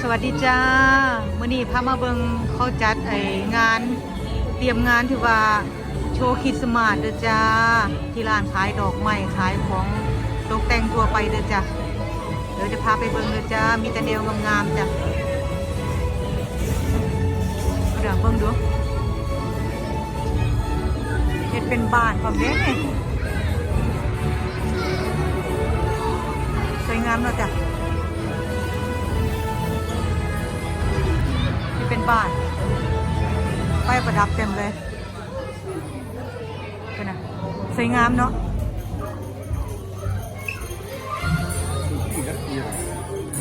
สวัสดีจ้ามื่อนี้พามาเบิงเขาจัดไองาน เตรียมงานที่ว่าโชว์คริสต์มาสเด้อจ้า ที่ร้านขายดอกไม้ขายของตกแต่งทั่วไปเด้อจ้าเดี๋ยวจะพาไปเบิงเด้อจ้า มีแต่แนวงามๆจ้ะเดี๋ยวเบิงดูเฮ็ดเป็นบ้านความเด้นี่สวยงามเนาะจ้ะ เป็นบ้านไฟประดับเต็มเลยเป็นนะสวยงามเนาะ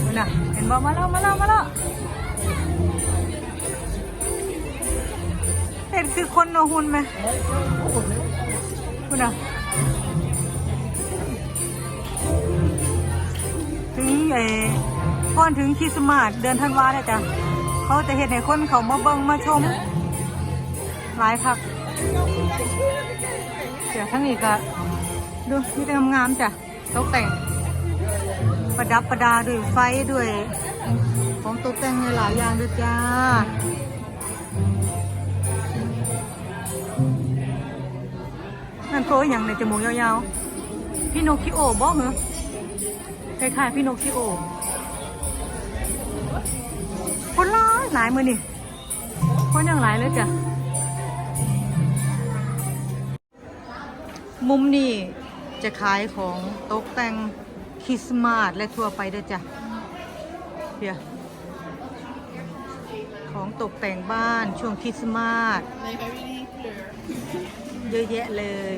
เป็นนะเห็นบอกมาแล้วมาแล้วมาแล้วเห็นคือคนโนหุ่นไหมคุณนะถึงเออก่อนถึงคริสต์มาสเดือนธันวาเนี่ยจ้ะ เขาจะเห็นให้คนเขามาเบิงมาชม หลายคักเดี๋ยวทั้งนี้ก็ดูนี่เป็นงามๆจ้ะตกแต่ง ประดับประดาด้วยไฟด้วยของตกแต่งหลายอย่างด้วยจ้านั่นโตอย่างในจมูกยาวๆ พี่โนคิโอบอกเหรอคล้ายๆพี่โนคิโอ หลายมือนี่คนยังหลายเลยจ้ะ มุมนี่จะขายของตกแต่งคริสต์มาสและทั่วไปด้วยจ้ะเดี๋ยวของตกแต่งบ้านช่วงคริสต์มาสเยอะแยะเลย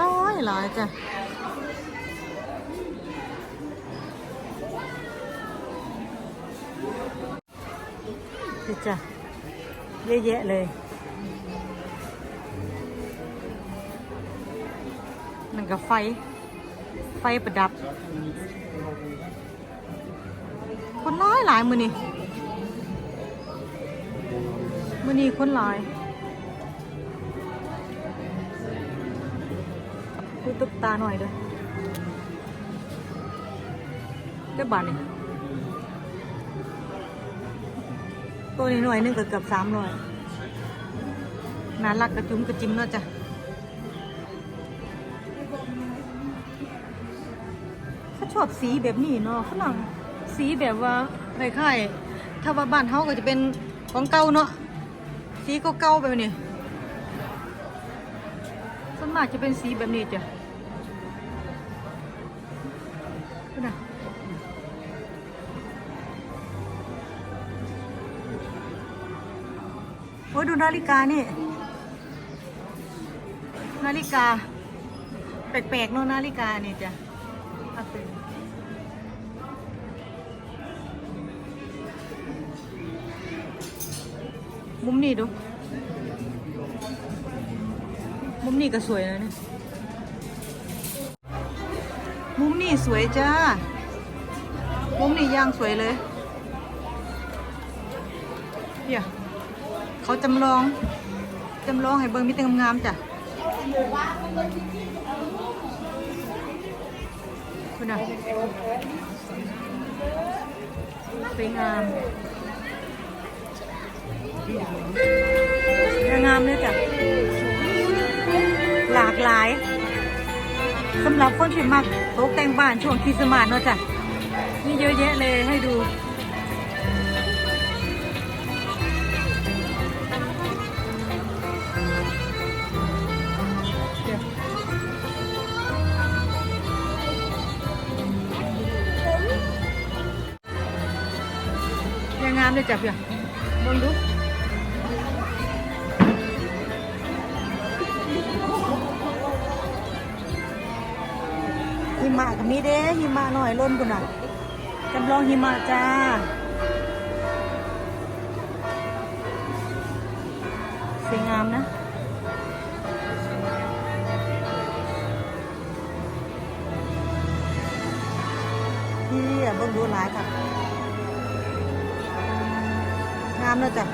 ร้อยหลายจ้ะ จ้ะเยอะแยะเลย นั่นก็ไฟ ไฟประดับ คนร้ายหลายมือนี่มือนี่คนหลายดูตุ๊กตาหน่อยเด้อเด้อบานนี่ ตัวนี้หน่วยนึงก็เกือบสามหน่วยน่ารักกระจุ้มกระจิ้มเนาะจ้ะเขาชอบสีแบบนี้เนาะฝรั่งสีแบบว่าคล้ายๆถ้าว่าบ้านเฮาก็จะเป็นของเก่าเนาะสีก็เก่าแบบนี้ส่วนมากจะเป็นสีแบบนี้จ้ะดูนะ ยดูนาฬิกานี่ นาฬิกา แปลกๆเนาะนาฬิกานี่จ้ะเอามุมนี้ดู มุมนี้ก็สวยนะเนี่ย มุมนี้สวยจ้า มุมนี้ย่างสวยเลยเดี๋ยว เขาจำลอง จำลองให้เบิ่งมีแต่งามๆจ้ะคุณน่ะสวยงามสวยงามเลยจ้ะ หลากหลายสำหรับคนที่มักตกแต่งบ้านช่วงคริสต์มาสเนาะจ้ะนี่เยอะแยะเลยให้ดู เลยจับอย่าลองดูหิมะกับมีเด้หิมะหน่อยล้นกุนอะจำลองหิมะจ้าสวยงามนะที่อะเบิ่งดูหลายค่ะ งามเลยจ้ะ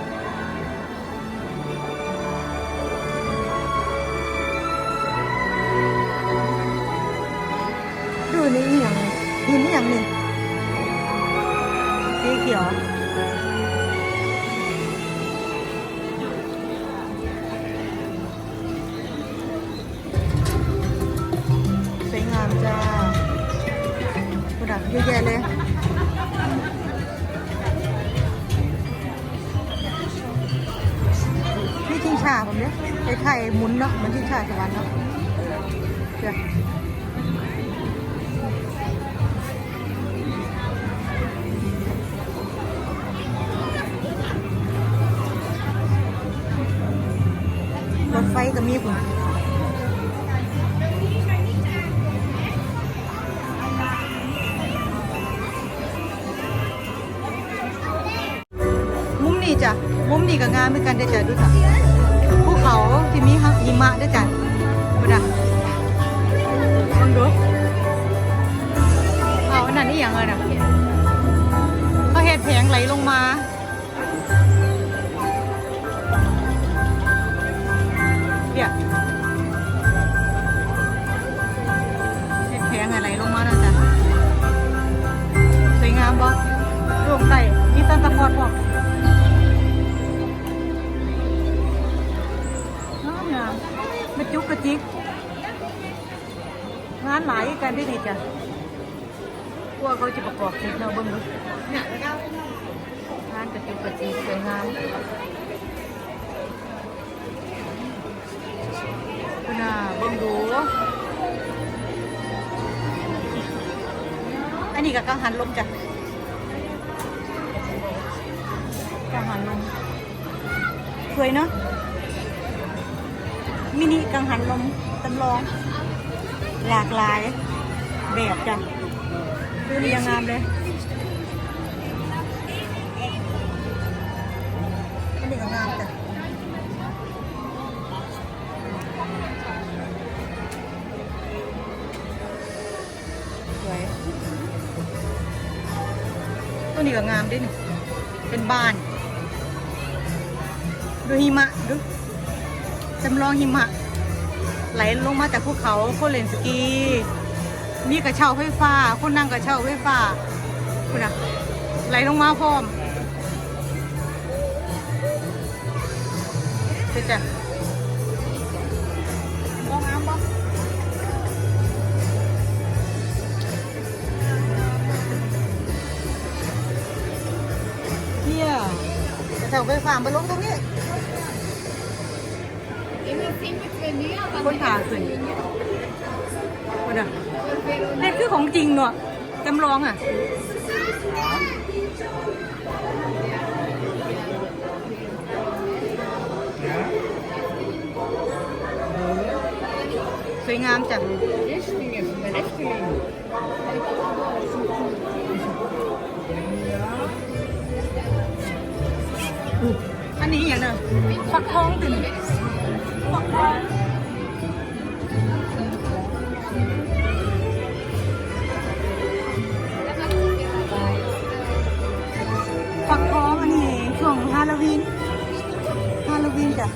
ดูนี่อย่างหินอย่างอย่างหนึ่งสีเขียวาผมเนี่ยไอ้ไทยหมุนเนาะเหมือนชิงชาสวรรค์เนาะเดี๋ยวรถไฟก็มีผมมุมนี้จ้ะมุมนี้ก็งามเหมือนกันได้จ้ะดูจ้ะ เขาที่มีหิมะด้วยจ้ะดูนะลองดูเอาอันนั้นนี่อย่างไรนะเขาเห็ดแผงไหลลงมาเดี๋ยวเห็ดแผงอะไรลงมาแล้วจ้ะสวยงามบ่รวมไก่มีซันตาคลอร์ดบ่ง จุกกระจิกงานหลายกันได้ดีจ้ะกลัวเขาจะประกอบเสร็จเนาเบิ่งดูเนี่ยงานกระจุกกระจิกสวยงามคุณน่ะเบิ่งดูอันนี้กับกังหันลมจ้ะกังหันลมสวยเนาะ มินิกังหันลมจำลอง หลากหลายแบบจ้ะคือเรียงงามเลยนนี้ก็งามจ้ะสวยตัวนี้ก็งามด้วยนี่เป็นบ้านดูหิมะดู จำลองหิมะ ไหลลงมาจากภูเขาคนเล่นสกีมีกระเช้าไฟฟ้า คนนั่งกระเช้าไฟฟ้าคุณอะไหลลงมาพร้อมเสร็จจ้ะมองน้ำบ่เนี่ยกระเช้าไฟฟ้ามาลงตรงนี้ คนผ่าขึ้นคนอะนี่คือของจริงเนาะจำลองอะสวยงามจังอันนี้อย่างเนอะฟักทองถึงฟักทอง จ้ะ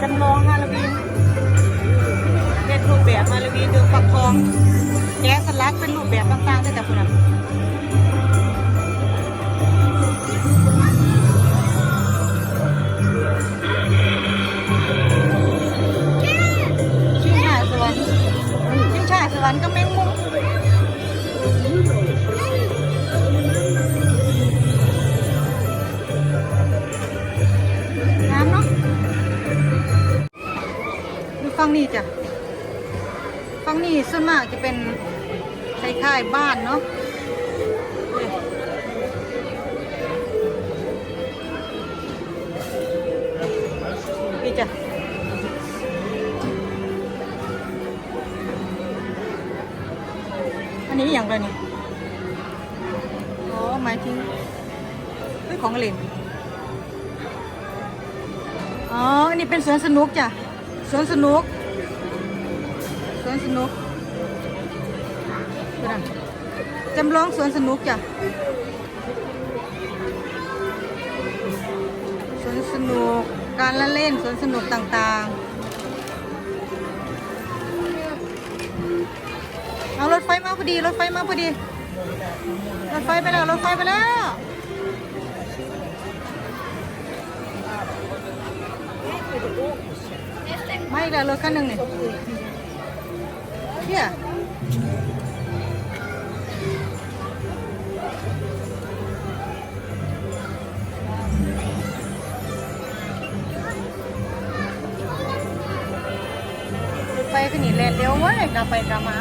จำลองฮาโลวีนเป็นรูปแบบฮาโลวีนดูปักทองแกะสลักเป็นรูปแบบต่างๆได้แต่คุณอะ บ้านเนาะนี่จ้ะอันนี้อย่างไรนี่อ๋อหมายถึงเฮ้ยของเล่นอ๋อ อันนี้เป็นสวนสนุกจ้ะสวนสนุกสวนสนุก ดูนจำลองสวนสนุกจ้ะสวนสนุกการละเล่นสวนสนุกต่างๆ เอารถไฟมาพอดีรถไฟมาพอดีรถไฟไปแล้วรถไฟไปแล้วไม่แล้วรถคันหนึ่งเนี่ยเนี่ย เร็วเวเว้ยกลับไปกลับมา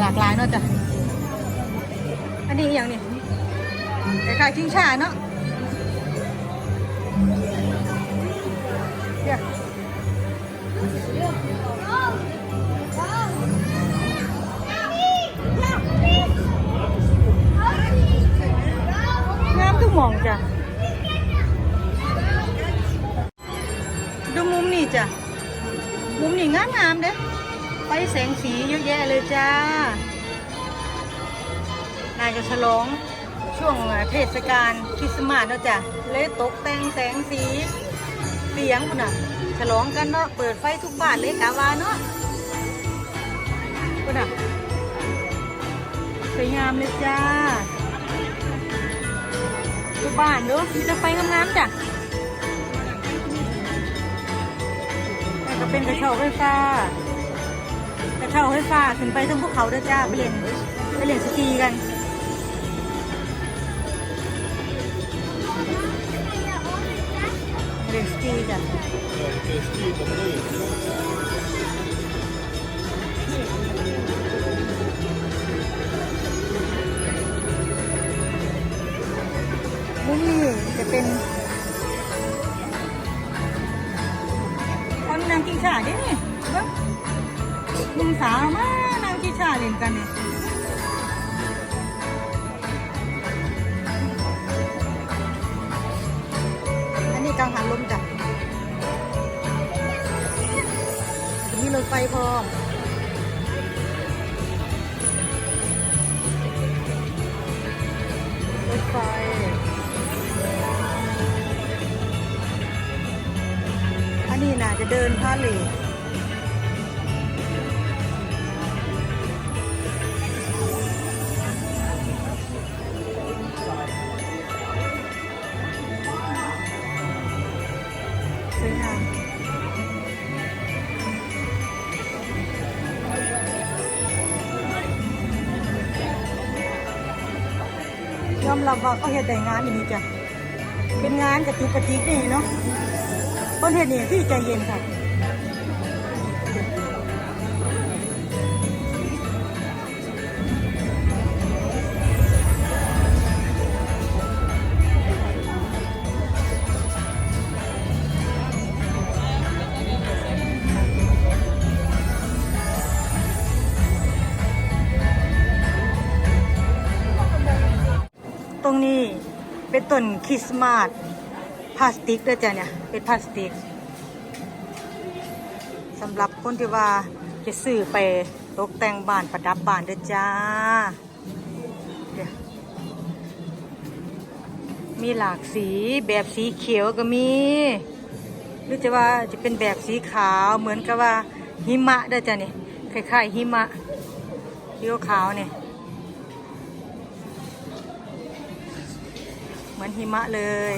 หลากหลายเนาะจ้ะอันนี้อย่างนี้คล้ายๆชิงช่าเนาะ มองจ้ะ ดูมุมนี่จ้ะ มุมนี่งามงามเด้ไฟแสงสีเยอะแยะเลยจ้า นายจะฉลองช่วงเทศกาลคริสต์มาสเนาะจ้ะ เลยตกแต่งแสงสีเสียงพุ่นน่ะ ฉลองกันเนาะ เปิดไฟทุกบ้านเลยกาวาเนาะพุ่นน่ะ สวยงามเลยจ้า ทุกบ้านเนาะมีแต่ไฟงามๆจ้ะแล้วก็เป็นกระเช้าไฟฟ้ากระเช้าไฟฟ้าขึ้นไปทั้งภูเขาเด้อจ้าไปเล่นไปเล่นสกีกันเล่นสกีจ้ะ เป็นคนนางกินขาได้นี่เบิ่งมึงสาวมานั่าเหลยสวยงามยอมรับว่าเขาเห็นแต่งานอย่างนี้จ้ะเป็นงานกระจุกกระจิกนี่เนาะคนเห็นนี่ที่ใจเย็นค่ะ ต้นคริสต์มาสพลาสติกด้วยจ้ะเนี่ย เป็นพลาสติกสำหรับคนที่ว่าจะซื้อไปตกแต่งบ้านประดับบ้านด้วยจ้า มีหลากสีแบบสีเขียวก็มี หรือจะว่าจะเป็นแบบสีขาวเหมือนกับว่าหิมะด้วยจ้ะเนี่ยคล้ายๆหิมะสีขาวเนี่ย เหมือนหิมะเลย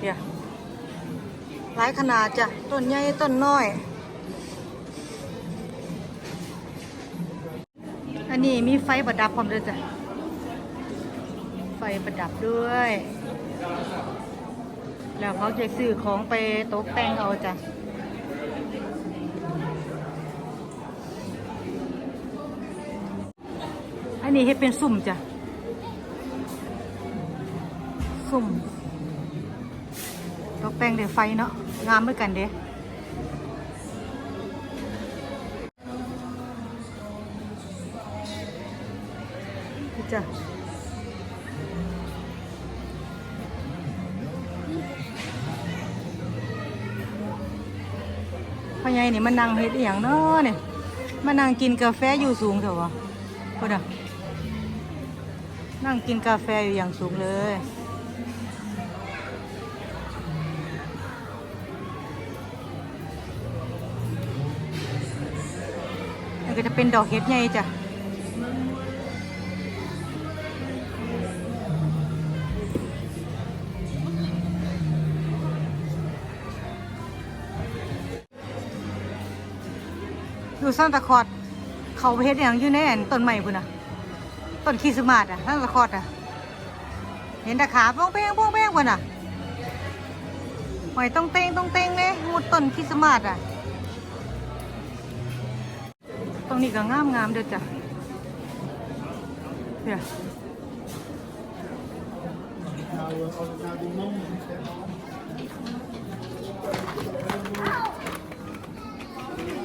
เดี๋ยวหลายขนาดจ้ะ ต้นใหญ่ต้นน้อย อันนี้มีไฟประดับพร้อมด้วยจ้ะ ไฟประดับด้วย แล้วเขาจะซื้อของไปตกแต่งเอาจ้ะ อันนี้เฮ็ดเป็นสุ่มจ้ะ สุ่มตกแต่งเดี๋ยวไฟเนาะ งามด้วยกันเด้จ้ะพ่อใหญ่นี่มานั่งเฮ็ดอหย่างเนาะเนี่ยมานั่งกินกาแฟอยู่สูงเถอะวะคนอะ นั่งกินกาแฟอยู่อย่างสูงเลยนี่ก็จะเป็นดอกเห็ดใหญ่จ้ะอยู่ซันตาคอดเขาเฮ็ดอย่างยู่ในอันต้นใหม่พุ่นน่ะ ต้นคริสมาสอะซันตาคอดอะ เห็นแต่ขาโป้งเป้งโป้งเป้งพุ่นน่ะหอยต้องเต้งต้องเต้งเลยหมดต้นคริสมาสอะ ตรงนี้ก็งามงามเด้อจ้ะเดี๋ยว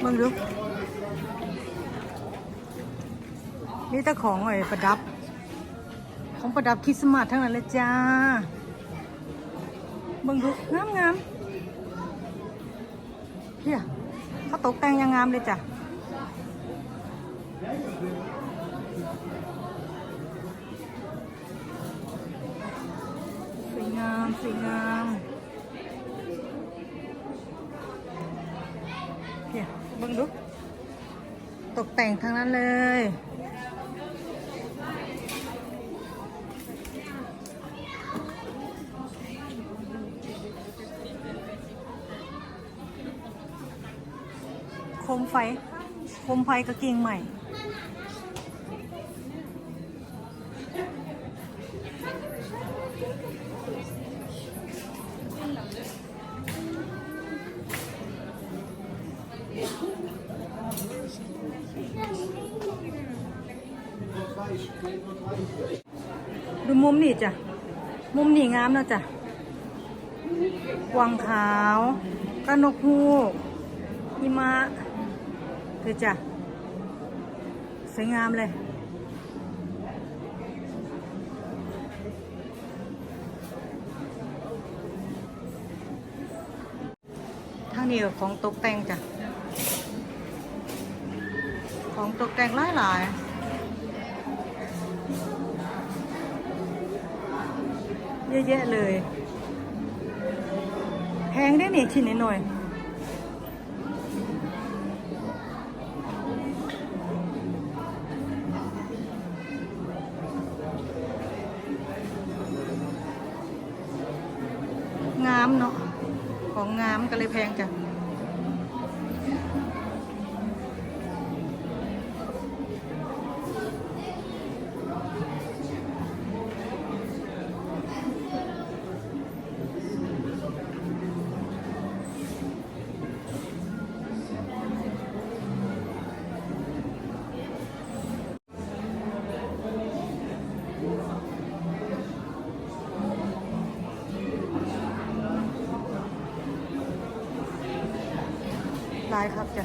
มึงดู นี่แต่ของไอ้ประดับ ของประดับคริสต์มาสทั้งนั้นเลยจ้ามึงดูงามงามๆเฮียเขาตกแต่งยังงามเลยจ้ะสวยงามสวยงามเนี่ยเบิ่งดูตกแต่งทั้งนั้นเลย มไฟ โคมไฟกระเกียงใหม่ ดูมุมนี่จ้ะ มุมนี่งามนะจ้ะกวางขาวกระนกฮูกหิมะ เธอจ้ะ สวยงามเลยทางนี้ก็ของตกแต่งจ้ะ ของตกแต่งหลายหลายเยอะแยะเลย แพงได้เนี่ยชิ้นหน่อยามเนาะของงามก็เลยแพงจัง ลายครับจ้ะ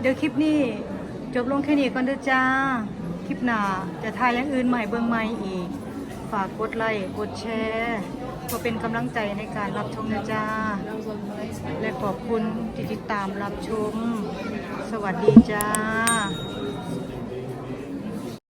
เดี๋ยวคลิปนี้จบลงแค่นี้ก่อนเด้อจ้า คลิปหน้าจะถ่ายอย่างอื่นใหม่เบิ่งใหม่อีก ฝากกดไลค์กดแชร์เพื่อเป็นกำลังใจในการรับชมนะจ้า และขอบคุณที่ติดตามรับชม สวัสดีจ้า